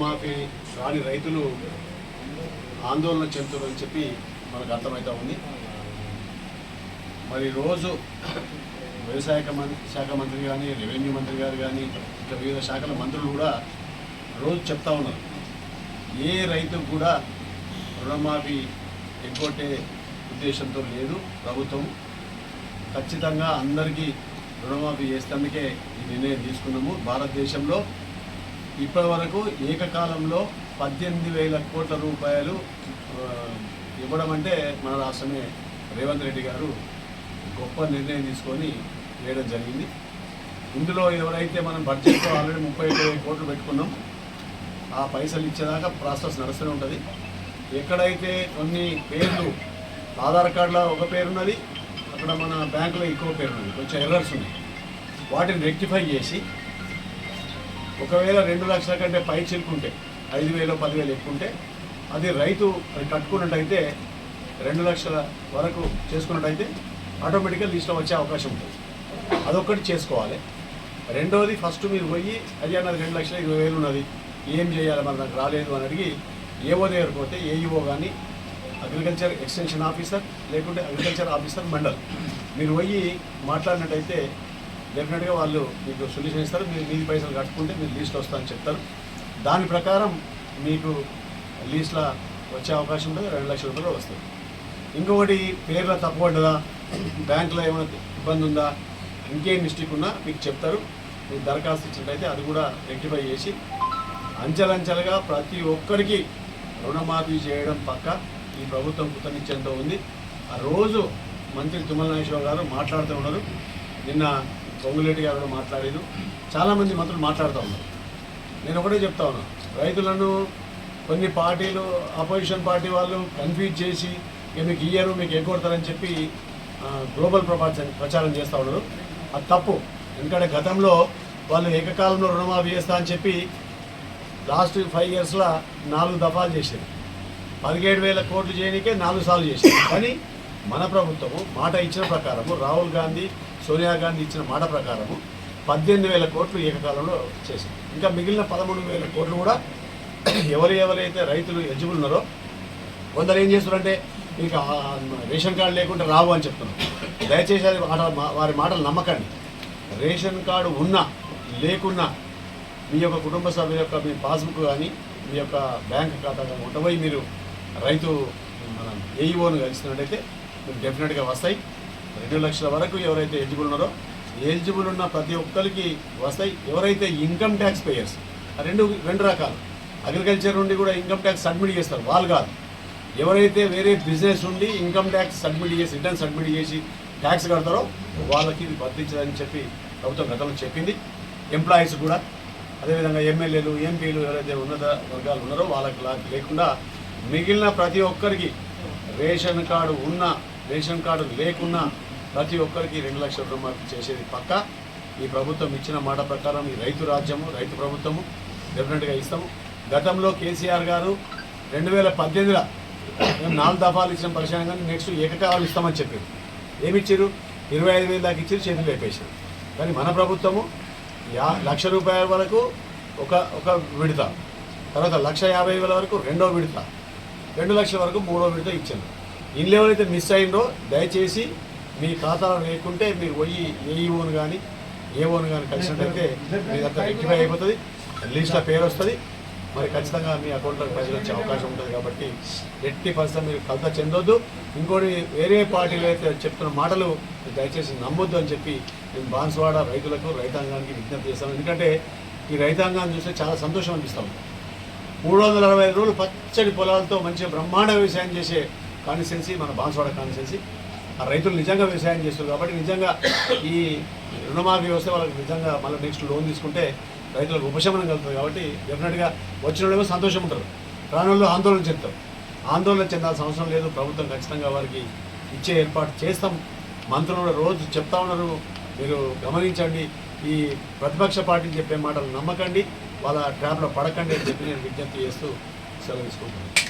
రుణమాఫీ రాని రైతులు ఆందోళన చెందుతారని చెప్పి మనకు అర్థమవుతా ఉంది. మరి రోజు వ్యవసాయ మంత్రి శాఖ మంత్రి కానీ రెవెన్యూ మంత్రి గారు కానీ ఇంకా వివిధ శాఖల మంత్రులు కూడా రోజు చెప్తా ఉన్నారు. ఏ రైతుకు కూడా రుణమాఫీ ఎగ్గొట్టే ఉద్దేశంతో లేదు ప్రభుత్వం. ఖచ్చితంగా అందరికీ రుణమాఫీ చేసేందుకే ఈ నిర్ణయం తీసుకున్నాము. భారతదేశంలో ఇప్పటి వరకు ఏకకాలంలో పద్దెనిమిది వేల కోట్ల రూపాయలు ఇవ్వడం అంటే మన రాష్ట్రమే. రేవంత్ రెడ్డి గారు గొప్ప నిర్ణయం తీసుకొని వేయడం జరిగింది. ఇందులో ఎవరైతే మనం బడ్జెట్లో ఆల్రెడీ ముప్పై ఇరవై కోట్లు పెట్టుకున్నాం ఆ పైసలు ఇచ్చేదాకా ప్రాసెస్ నడుస్తూనే ఉంటుంది. ఎక్కడైతే కొన్ని పేర్లు ఆధార్ కార్డులో ఒక పేరున్నది అక్కడ మన బ్యాంకులో ఎక్కువ పేరున్నది కొంచెం ఎర్రర్స్ ఉన్నాయి. వాటిని రెక్టిఫై చేసి ఒకవేళ రెండు లక్షల కంటే పై చిలుకుంటే ఐదు వేలు పదివేలు ఎక్కువంటే అది రైతు అది కట్టుకున్నట్టయితే రెండు లక్షల వరకు చేసుకున్నట్టయితే ఆటోమేటిక్గా లిస్ట్లో వచ్చే అవకాశం ఉంటుంది. అదొక్కటి చేసుకోవాలి. రెండోది ఫస్ట్ మీరు పోయి అయ్యా నాది రెండు లక్షల ఇరవై వేలు ఉన్నది ఏం చేయాలి మరి నాకు రాలేదు అని అడిగి ఏవో దగ్గర పోతే ఏఈఓ కానీ అగ్రికల్చర్ ఎక్స్టెన్షన్ ఆఫీసర్ లేకుంటే అగ్రికల్చర్ ఆఫీసర్ మండల్. మీరు పోయి మాట్లాడినట్టయితే డెఫినెట్గా వాళ్ళు మీకు సొల్యూషన్ ఇస్తారు మీరు మీది పైసలు కట్టుకుంటే మీరు లీస్ట్ వస్తారని చెప్తారు. దాని ప్రకారం మీకు లీస్ట్లో వచ్చే అవకాశం ఉంటుంది రెండు లక్షల రూపాయలు వస్తుంది. ఇంకొకటి పేర్ల తప్పబడ్డదా బ్యాంకులో ఏమైనా ఇబ్బంది ఉందా? ఇంకేం మిస్టేక్ ఉన్నా మీకు చెప్తారు. మీరు దరఖాస్తు ఇచ్చినట్టయితే అది కూడా రెక్టిఫై చేసి అంచెలంచెలుగా ప్రతి ఒక్కరికి రుణమాఫీ చేయడం పక్క ఈ ప్రభుత్వం కృతనిశ్చయంతో ఉంది. ఆ రోజు మంత్రి తుమ్మల నాగేశ్వరరావు గారు మాట్లాడుతూ ఉన్నారు. నిన్న పొంగులేటి గారు కూడా మాట్లాడాను చాలామంది మంత్రులు మాట్లాడుతూ ఉన్నారు. నేను ఒకటే చెప్తా ఉన్నా. రైతులను కొన్ని పార్టీలు అపోజిషన్ పార్టీ వాళ్ళు కన్ఫ్యూజ్ చేసి ఇక మీకు ఇయ్యరు మీకు ఎగ్గొడతారని చెప్పి గ్లోబల్ ప్రపంచం ప్రచారం చేస్తూ ఉన్నారు. అది తప్పు. ఎందుకంటే గతంలో వాళ్ళు ఏకకాలంలో రుణమాఫీ చేస్తా అని చెప్పి లాస్ట్ ఫైవ్ ఇయర్స్లో నాలుగు దఫాలు చేశారు. పదిహేడు వేల కోట్లు చేయడానికే నాలుగు సార్లు చేశారు. కానీ మన ప్రభుత్వము మాట ఇచ్చిన ప్రకారము రాహుల్ గాంధీ సోనియా గాంధీ ఇచ్చిన మాట ప్రకారము పద్దెనిమిది వేల కోట్లు ఏకకాలంలో చేసింది ఇంకా మిగిలిన పదమూడు వేల కోట్లు కూడా ఎవరు ఎవరైతే రైతులు ఎలిజిబుల్ ఉన్నారో కొందరు ఏం చేస్తున్నారంటే మీకు రేషన్ కార్డు లేకుంటే రావు అని చెప్తున్నారు. దయచేసి అది మాట- మా- వారి మాటలు నమ్మకండి. రేషన్ కార్డు ఉన్నా లేకున్నా మీ యొక్క కుటుంబ సభ్యుల యొక్క మీ పాస్బుక్ కానీ మీ యొక్క బ్యాంక్ ఖాతా కానీ ఉండబోయి మీరు రైతు మన ఏఈఓను కలిసినట్టయితే మీకు డెఫినెట్గా వస్తాయి. రెండు లక్షల వరకు ఎవరైతే ఎలిజిబుల్ ఉన్నారో ఎలిజిబుల్ ఉన్న ప్రతి ఒక్కరికి వస్తాయి. ఎవరైతే ఇన్కమ్ ట్యాక్స్ పేయర్స్ రెండు రెండు రకాలు. అగ్రికల్చర్ నుండి కూడా ఇన్కమ్ ట్యాక్స్ సబ్మిట్ చేస్తారు. వాళ్ళు కాదు. ఎవరైతే వేరే బిజినెస్ ఉండి ఇన్కమ్ ట్యాక్స్ సబ్మిట్ చేసి రిటర్న్ సబ్మిట్ చేసి ట్యాక్స్ కడతారో వాళ్ళకి ఇది వర్తించదని చెప్పి ప్రభుత్వం గతంలో చెప్పింది. ఎంప్లాయీస్ కూడా. అదేవిధంగా ఎమ్మెల్యేలు ఎంపీలు ఎవరైతే ఉన్నత వర్గాలు ఉన్నారో వాళ్ళకి లేకుండా మిగిలిన ప్రతి ఒక్కరికి రేషన్ కార్డు ఉన్న రేషన్ కార్డు లేకున్నా ప్రతి ఒక్కరికి రెండు లక్షల రూపాయలు చేసేది పక్క. ఈ ప్రభుత్వం ఇచ్చిన మాట ప్రకారం ఈ రైతు రాజ్యము రైతు ప్రభుత్వము డెఫినెట్గా ఇస్తాము. గతంలో కేసీఆర్ గారు రెండు వేల పద్దెనిమిదిలో మేము నాలుగు దఫాలు ఇచ్చిన పరిశ్రమ కానీ నెక్స్ట్ ఏకకాలు ఇస్తామని చెప్పారు. ఏమిచ్చారు ఇరవై ఐదు వేలు దాకా ఇచ్చారు చేతులు వేపేశారు కానీ మన ప్రభుత్వము యా లక్ష రూపాయల వరకు ఒక ఒక విడత. తర్వాత లక్ష యాభై వేల వరకు రెండో విడత. రెండు లక్షల వరకు మూడో విడత ఇచ్చాను ఇల్లు ఎవరైతే మిస్ అయిందో దయచేసి మీ ఖాతాలో లేకుంటే మీరు పోయి ఏఈఓను కానీ ఏఓను కానీ కలిసినట్టయితే మీదంతా రెక్టిఫై అయిపోతుంది. లిస్ట్లో పేరు వస్తుంది. మరి ఖచ్చితంగా మీ అకౌంట్లోకి పైసలు వచ్చే అవకాశం ఉంటుంది కాబట్టి ఎట్టి పరిస్థితి మీరు కలత చెందొద్దు. ఇంకోటి వేరే పార్టీలు అయితే చెప్తున్న మాటలు దయచేసి నమ్మొద్దు అని చెప్పి నేను బాన్సువాడ రైతులకు రైతాంగానికి విజ్ఞప్తి చేస్తాను. ఎందుకంటే ఈ రైతాంగాన్ని చూస్తే చాలా సంతోషం అనిపిస్తాం మూడు వందల అరవై ఐదు రోజులు పచ్చడి పొలాలతో మంచిగా బ్రహ్మాండ వ్యవసాయం చేసే కాన్స్టిట్యున్సీ మన బాన్స్వాడ కాన్స్టిట్యున్సీ. ఆ రైతులు నిజంగా వ్యవసాయం చేస్తారు కాబట్టి నిజంగా ఈ రుణమాఫీ వ్యవస్థ వాళ్ళకి నిజంగా మళ్ళీ నెక్స్ట్ లోన్ తీసుకుంటే రైతులకు ఉపశమనం కలుగుతుంది కాబట్టి డెఫినెట్గా వచ్చిన వాళ్ళేమో సంతోషం ఉంటారు. రాని ఆందోళన చెందుతారు. ఆందోళన చెందాల్సిన అవసరం లేదు. ప్రభుత్వం ఖచ్చితంగా వారికి ఇచ్చే ఏర్పాటు చేస్తాం. మంత్రులు కూడా రోజు చెప్తా ఉన్నారు. మీరు గమనించండి. ఈ ప్రతిపక్ష పార్టీలు చెప్పే మాటలు నమ్మకండి. వాళ్ళ ట్రాప్లో పడకండి అని చెప్పి నేను విజ్ఞప్తి చేస్తూ సెలవు తీసుకుంటున్నాను.